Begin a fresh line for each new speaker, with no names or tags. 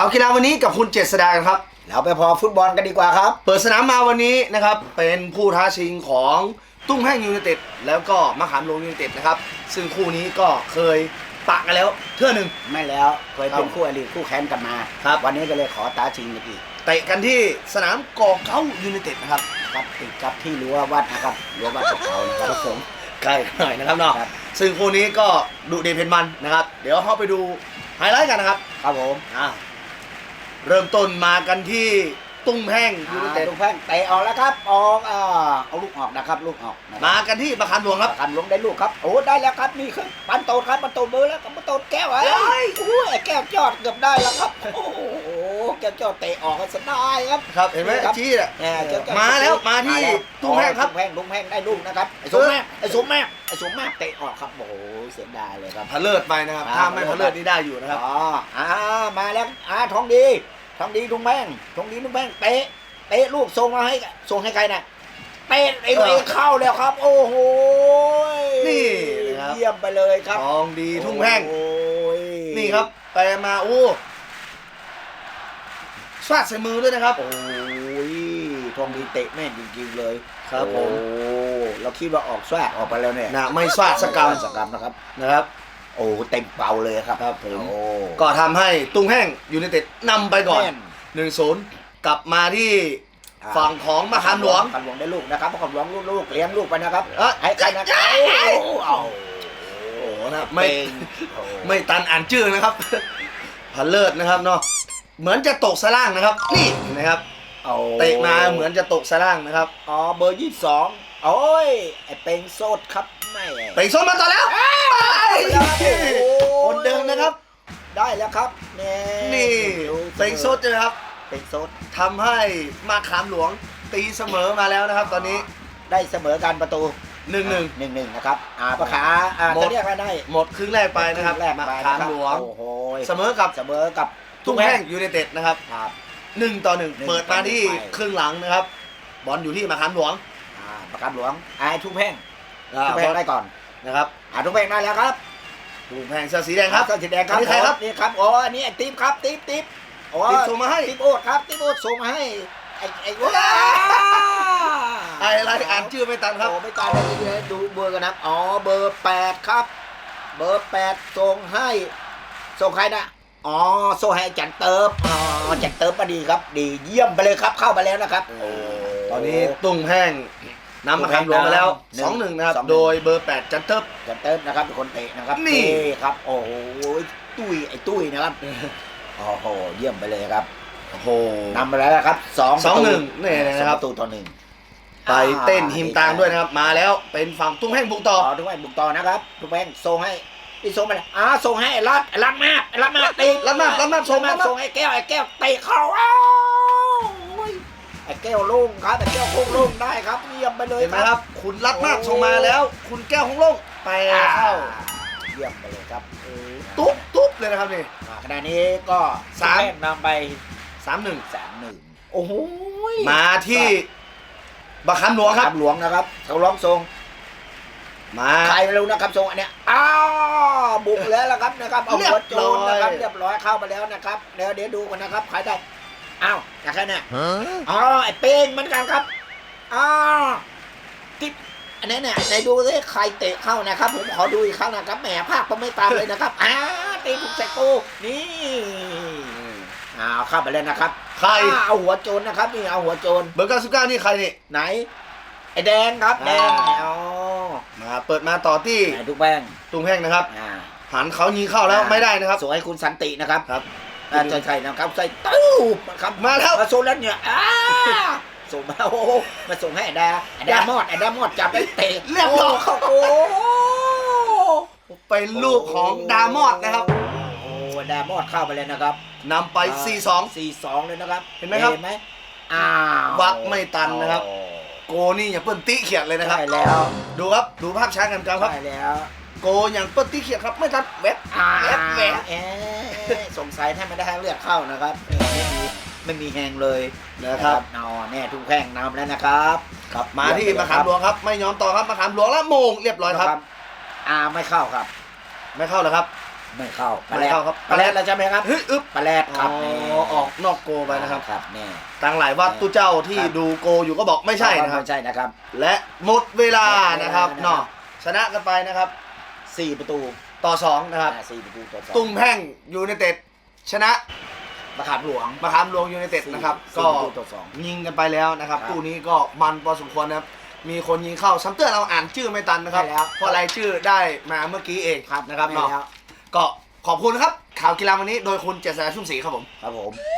ข่าวกีฬาวันนี้กับคุณเจษดาครับ
เราไปพอฟุตบอลกันดีกว่าครับ
เปิดสนามมาวันนี้นะครับ เป็นผู้ท้าชิงของตุ้งแห้งยูไนเต็ดแล้วก็มะขามหลวงยูไนเต็ดนะครับ ซึ่งคู่นี้ก็เคยปะกันแล้วเทื่อหนึ่ง
ไม่แล้วเคยเป็น
ครับ
คู่อริคู่แข่งกันมา
ครับ
วันนี้ก็เลยขอตาชิงกันอีก
เตะกันที่สนามกอเก้ายูไนเต็ดนะครับ
ครับติดกับที่รั้ววัดนะครับรั้ววัดของเขานะครับผม
ใกล้หน่อยนะครับเนาะ
ครับ
ซึ่งคู่นี้ก็ดุเดือดเผ็ดมันนะครับ เดี๋ยวเข้าไปดูไฮไลท์กันนะครับ
ครับผม
อะ เริ่มต้นมากันที่ตุ้งแห้งยูไนเต็ด
ลูกแพ่งเตะออกแล้วครับ ออกอ่าเอาลูกออกนะครับ ลูกออกนะครับ
มากันที่มะขามหลวงครับ
กันลงได้ลูกครับ โอ้ได้แล้วครับนี่คือปันโตดครับปันโตดมือแล้วกับปันโตดแก้วเอ้ย โอ้ยไอ้แก้วจอดเกือบได้แล้วครับ โอ้โหแก้วจอดเตะออกกันสบายครับ
ครับเห็นไหม
ครับ
ชี้อะ
แหม่แก้วจอด
มาแล้วมาที่ตุ้งแห้งครับ
ตุ้งแห้งตุ้งแห้งได้ลูกนะครับไอ้สมแม่ไอ้สมแม่ไอ้สมแม่เตะออกครับโอ้โหเสียดายเลยครับ
พะเลิศไปนะครับ
ครับ
ถ้าไม่พะเลิศนี่ได้อยู่นะครับ
อ๋ออ่ามาแล้วอ่าทองดี ทองดีตุ้งแห้งทองดีตุ้งแห้งเตะเตะลูกส่งมาให้ส่งให้ใครน่ะเตะไอ้ตัวเองเข้าแล้วครับ โอ้โห
นี่นะครับ
เยี่ยมไปเลยครับ
ทองดีทุ่งแห้ง
โอ้ย
นี่ครับไปมาโอ้ฟาดใส่มือด้วยนะครับ
โอ้ยทองดีเตะแม่นจริงๆเลย
ครับผม
โอ้เราคิดว่าออกแสวออกไปแล้วเนี่ย
นะไม่ฟาดสกรรม
สกรรมนะครับ
นะครับ
โอ้เต็มเป่าเลยครับ
ครับผม
โอ้
ก็ทำให้ตุ้งแห้งยูไนเต็ดนำไปก่อน
แม่
1นศูนย์กลับมาที่
อ่า
ฝั่งของมะขามหลวง
มะขามหลวงได้ลูกนะครับมะขามหลวงลูกลูกเลี้ยงลูกไปนะครับ
เอ้ย
ให้ใครนะครับ
เอ้ย
โอ้เอา
โอ้นะไม่
โอ้
ไม่ตันอ่านชื่อนะครับ พันเลิศนะครับเนาะเหมือนจะตกสล่างนะครับ นี่นะครับ
เอา
เตะมาเหมือนจะตกสล่างนะครับ
อ๋อเบอร์ยี่สิบสอง โอ้ยไอ้เป็งโซดครับไม่
เตะส้นมาต่อแล้วคนเดิมนะครับ
ได้แล้วครับแน่
นี่เตะส้นเลยครับ
เป็งโซด
ทำให้มาขามหลวงตีเสมอมาแล้วนะครับ ตอนนี้
ได้เสมอกันประตู
หนึ่งหนึ่ง
หนึ่งหนึ่งนะครับอ่าประขาอ่า
หมด
จะเรียกว่าได้
หมดครึ่งแรกไปนะครับ
แรก
มา
ไป
ขามหลวง
โอ้โห
เสมอกับ
เสมอกับ
ตุ้งแห้งยูไนเต็ดนะครับ
ครับ
หนึ่งต่อหนึ่ง
หนึ่ง
เปิดมาที่
ต่อหนึ่งไป
ครึ่งหลังนะครับ บอลอยู่ที่มาขามหลวง
อ่า ประกันหลวงไอ้ทุกแพ่ง
อ่า
ทุกแพ่งได้ก่อน
นะครับ
อ่าทุกแพ่งได้แล้วครับ
ตุ้งแห้งเสื้อสีแดงครับ
เสื้อสีแดงครับ
อันนี้ใครครับ
นี่ครับอ๋ออันนี้ไอ้ติ๊บครับติ๊บติ๊บโอ้
ติ๊บส่งมาให้
ติ๊บโอ๊ตครับติ๊บโอ๊ตส่งมาให้ไอ้ไอ้ว้า
ไอ้อะไรอ่านชื่อไม่ตันครับ
โอ้ไม่ตายเลยเลยดูเบอร์กันนะอ๋อเบอร์แปดครับ เบอร์แปดส่งให้ส่งใครนะอ๋อส่งให้จันเติบอ๋อจันเติบมาดีครับ ดีเยี่ยมไปเลยครับเข้ามาแล้วนะครับโอ้
ตอนนี้ตุ้งแห้ง นำมาขามหลวงมาแล้ว
หนึ่ง
สองหนึ่งนะครับ
สองหนึ่ง
โดยเบอร์แปดจันเทิบ
จันเติบนะครับเป็นคนเตะนะครับ
นี่
ครับ โอ้โหตุ้ยไอ้ตุ้ยนะครับโอ้โหเยี่ยมไปเลยครับ
โอ้โห
นำไปแล้วนะครับสอง
สอง
ประตู
หนึ่งนี่นะครับ
สองประตูต่อหนึ่ง
ไปเต้นหิมตางด้วยนะครับ มาแล้วเป็นฝั่งตุ้งแห้งบุกต่
ต่
อ
อทุกแม่บุกต่อนะครับทุกแม่ส่งให้พี่ส่งไปเลยอ่าส่งให้ไอ้รัดไอ้รัดมากไอ้รัดมากตี
รับมารับมา
ส่
ส่
ง
ง
มา
มา
ส่งไอ้แก้วไอ้แก้วเตะเข้าอ้าวโอ้ ยไอ้แก้วโล่งครับไอ้แก้วโค้งโล่งได้ครับเยี่ยมไปเลย
เห็นไหมครับคุณรัดมากส่งมาแล้ว คุณแก้วหงลงไป
อ่า
เข้า
เยี่ยมไปเลยครับ
ตุ๊บตุ๊บเลยนะครับนี่
อ่าขณะนี้ก็
สาม
แม่งนำไป
สามหนึ่ง
สามหนึ่งโอ้โห
มาที่บักคำหลวงครับ
คำหลวงนะครับเขาร้องทรง
มา
ใครไม่รู้นะครับทรงอันเนี้ยอ้าวบุกแล้วละครับนะครับเอาหัวโจรนะครับ
เรี
เรี
ย
ย
บบร้
ร้
อ
อยยเข้ามาแล้วนะครับเดี๋ยวเดี๋ยวดูกันนะครับใครได้ อ้าวจากแค่เนี้ยอ๋อไอ้เป้งเหมือนกันครับอ้าวติ๊บอันนี้เนี่ยไหนดูสิใครเตะเข้านะครับ ผมขอดูอีกครั้งนะครับแหมภาพผมไม่ตามเลยนะครับอ้าตีถูกใส่กูนี่อ้าวเข้าไปเลยนะครับ
ใคร
อ้าวเอาหัวโจรนะครับนี่เอาหัวโจร
เบอร์เก้าสิบเก้านี่ใครนี่
ไหนไอ้แดงครับแดง
อ่า
อ๋อ
มาเปิดมาต่อที่
ไหนทุกแป้ง
ตุ้งแห้งนะครับ
อ่า
หันเขายิงเข้าแล้วไม่ได้นะครับ
ส่งให้คุณสันตินะครับ
ครับ
อ่าใช่ใช่นะครับใส่ตู้นะครับ
มาแล้ว
มาโซนแล้วเนี่ยอ้าส่งมาโอ้โหมาส่งให้ไอ้ดาไอ้ดามอดไอ้ดามอดจับไปเตะ
เรียบร้อย
โเขาโอ้
เป็นลูกของดามอดนะครับ
โอ้ดามอดเข้าไปเลยนะครับ
นำไป 4-2
สี่สองเลยนะครับ
เห็นไหมครับ
เห็นไหมอ้าว
วักไม่ตันนะครับ
โอ้
โกนี่อย่างเปิ้ลตีเขียดเลยนะครับ
ใช่แล้ว
ดูครับ ดูภาพช้ากันครับ
ใช่แล้ว
โกอย่างเปิ้ลตีเขียดครับ ไม่ทันเว็บ
อ่า
แวบแวบ
เอ๊ะสงสัยถ้าไม่ได้ให้เลือดเข้านะครับไม่มีไม่มีแหงเลย
นะครับ
นอแน่ทุกแข้งนำแล้วนะครับ
ครับมาที่มะขามหลวงครับ ไม่ยอมต่อครับมะขามหลวงแล้วโมงเรียบร้อยครับ
อ่าไม่เข้าครับ
ไม่เข้าแล้วครับ
ไม่เข้า
ไม่เข้าครับ
ปลาแรดแล้วใช่ไหมครับ
เฮ้ยอึ๊บ
ปลาแรด
อ๋
ครับ
อออกนอกโกไปนะครับ
ครับนี่
ต่างหลายวัดตุเจ้าที่
ครับ
ดูโกอยู่ก็บอกไม่ใช่นะครับ
ไม่ใช่นะครับ
และหมดเวลานะครับ
หมดเวลานะครับ
เนาะชนะกันไปนะครับ
สี่ประตู
ต่อสองนะครับ
อ่าสี่ประตูต่อสอง
ตุ้มแพ่งยูไนเต็ดชนะ
มะขามหลวง
มะขามหลวงยูไนเต็ดนะครับ
สี่
ก็
ประตูต่อสอง
ยิงกันไปแล้วนะครับ
ครับ
คู่นี้ก็มันพอสมควรนะครับ มีคนยิงเข้าซ้ำเตือนเราอ่านชื่อไม่ตันนะครับ
ใช่แล้ว
เพราะรายชื่อได้มาเมื่อกี้เองนะครับ
ไม่
เนาะ
แล้ว
ก็ขอบคุณนะครับ ข่าวกีฬาวันนี้โดยคุณเจษฎาชุ่มศรีครับผม
ครับผม
ค